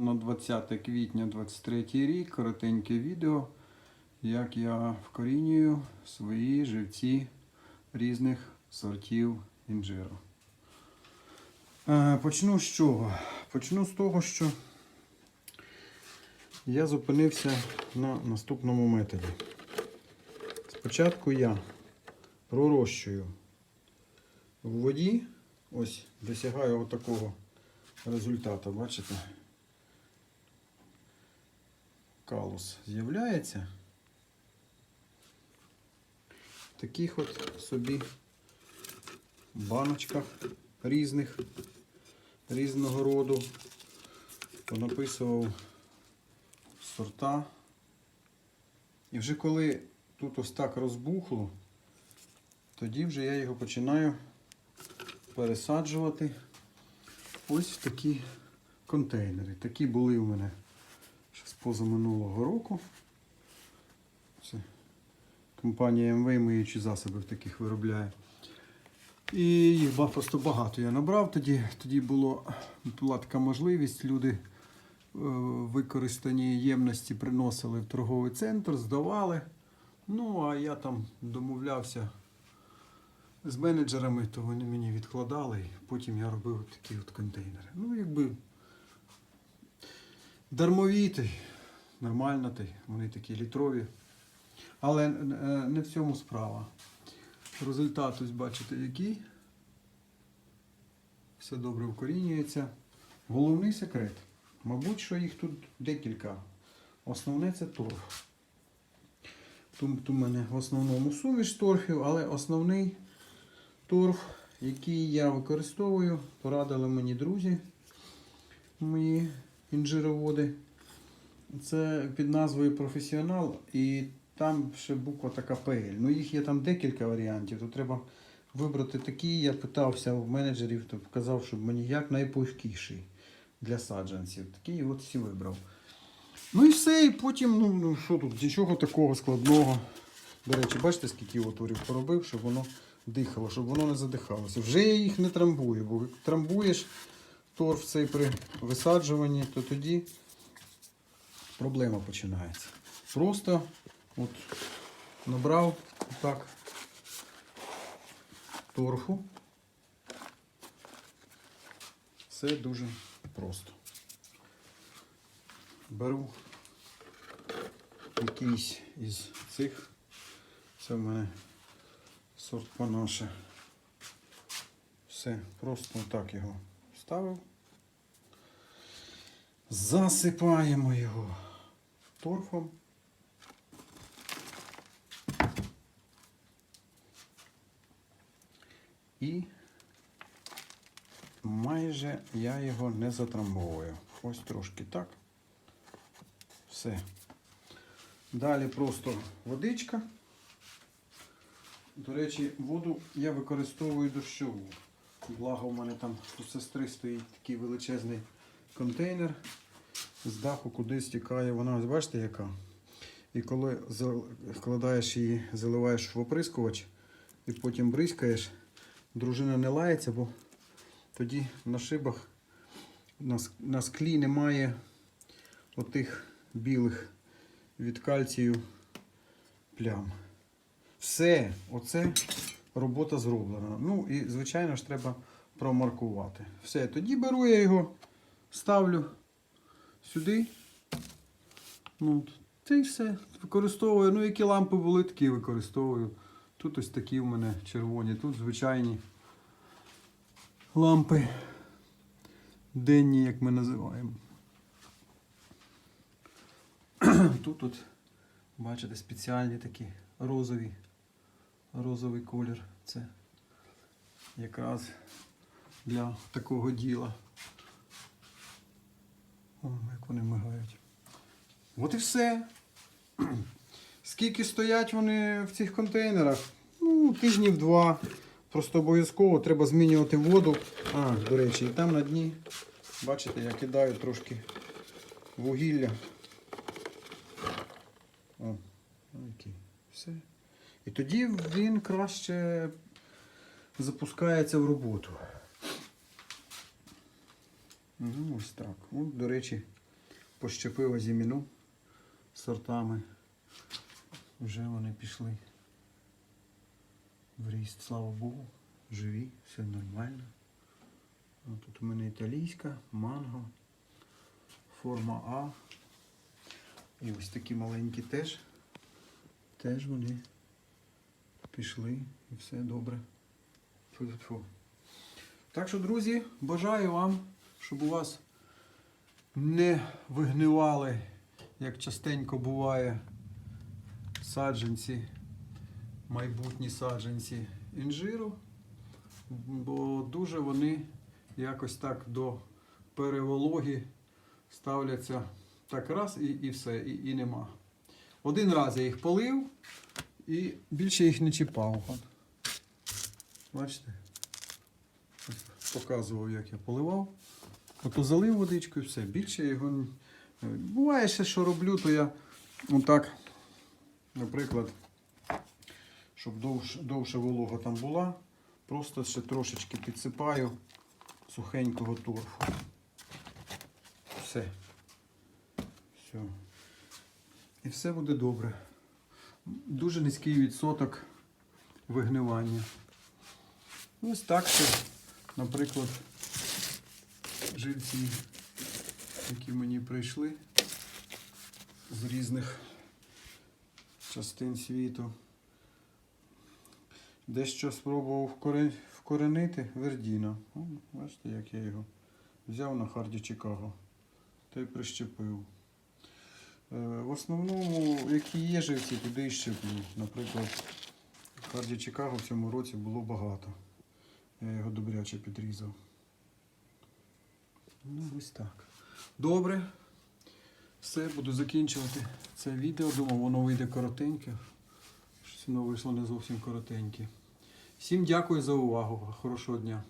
На 20 квітня 23 рік коротеньке відео, як я вкорінюю свої живці різних сортів інжиру. Е, Почну з чого? Почну з того, що я зупинився на наступному методі. Спочатку я пророщую в воді, ось досягаю отакого результату, бачите? Калус з'являється. В таких от собі баночках різних, різного роду. Понаписував сорта. І вже коли тут ось так розбухло, тоді вже я його починаю пересаджувати ось в такі контейнери. Такі були у мене з позаминулого року. Це компанія МВ миючі засоби таких виробляє. І їх просто багато я набрав. Тоді, тоді було, була така можливість. Люди е, використані ємності приносили в торговий центр, здавали. Ну, а я там домовлявся з менеджерами, то вони мені відкладали, і потім я робив такі от контейнери. Ну, якби Дармовітий, нормально ти, вони такі літрові. Але е, не в цьому справа. Результат ось бачите який. Все добре вкорінюється. Головний секрет. Мабуть, що їх тут декілька. Основне це торф. Тут у мене в основному суміш торфів, але основний торф, який я використовую, порадили мені друзі мої інжироводи. Це під назвою професіонал і там ще буква така ПЛ. Ну їх є там декілька варіантів, то треба вибрати такий. Я питався у менеджерів, то показав, щоб мені як найпухкіший для саджанців. Такий от всі вибрав. Ну і все, і потім, ну, ну що тут, нічого такого складного. До речі, бачите, скільки отворів поробив, щоб воно дихало, щоб воно не задихалося. Вже я їх не трамбую, бо трамбуєш торф цей при висаджуванні, то тоді проблема починається. Просто от набрав так торфу. Все дуже просто. Беру якийсь із цих. Це в мене сорт панаше. Все, просто так його вставив. Засипаємо його торфом. І майже я його не затрамбовую. Ось трошки так. Все. Далі просто водичка. До речі, воду я використовую дощову. Благо в мене там у сестри стоїть такий величезний контейнер. З даху куди стікає вона, ось бачите яка? І коли вкладаєш її, заливаєш в оприскувач і потім бризкаєш, дружина не лається, бо тоді на шибах на склі немає отих білих від кальцію плям. Все, оце робота зроблена. Ну і, звичайно ж, треба промаркувати. Все, тоді беру я його, ставлю сюди. Ну, це і все. Використовую. Ну, які лампи були, такі використовую. Тут ось такі в мене червоні, тут звичайні лампи. Денні, як ми називаємо. Тут от, бачите, спеціальні такі розові. Розовий колір. Це якраз для такого діла. О, як вони мигають. От і все. Скільки стоять вони в цих контейнерах? Ну, тижнів два. Просто обов'язково треба змінювати воду. А, до речі, і там на дні, бачите, я кидаю трошки вугілля. О, ну, який. Все. І тоді він краще запускається в роботу. Ну, ось так. От, до речі, пощепив азіміну сортами. Вже вони пішли в ріст, слава Богу. Живі, все нормально. Тут у мене італійська, манго, форма А. І ось такі маленькі теж. Теж вони пішли і все добре. Фу-фу-фу. Так що, друзі, бажаю вам, щоб у вас не вигнивали, як частенько буває, саджанці, майбутні саджанці інжиру, бо дуже вони якось так до перевологи ставляться так раз і, і все, і, і нема. Один раз я їх полив і більше їх не чіпав. Бачите? Показував, як я поливав. Ото залив водичку і все. Більше його. Буває ще, що роблю, то я отак, наприклад, щоб довше, довше волога там була, просто ще трошечки підсипаю сухенького торфу. Все. Все. І все буде добре. Дуже низький відсоток вигнивання. Ось так ще, наприклад, живці, які мені прийшли з різних частин світу. Дещо спробував вкоренити Вердіна. Бачите, як я його взяв на харді Чикаго та й прищепив. Е, В основному, які є живці, туди і щеплю. Наприклад, Харді Чикаго в цьому році було багато. Я його добряче підрізав. Ну, ось так. Добре. Все, буду закінчувати це відео. Думав, воно вийде коротеньке. Щось воно вийшло не зовсім коротеньке. Всім дякую за увагу. Хорошого дня.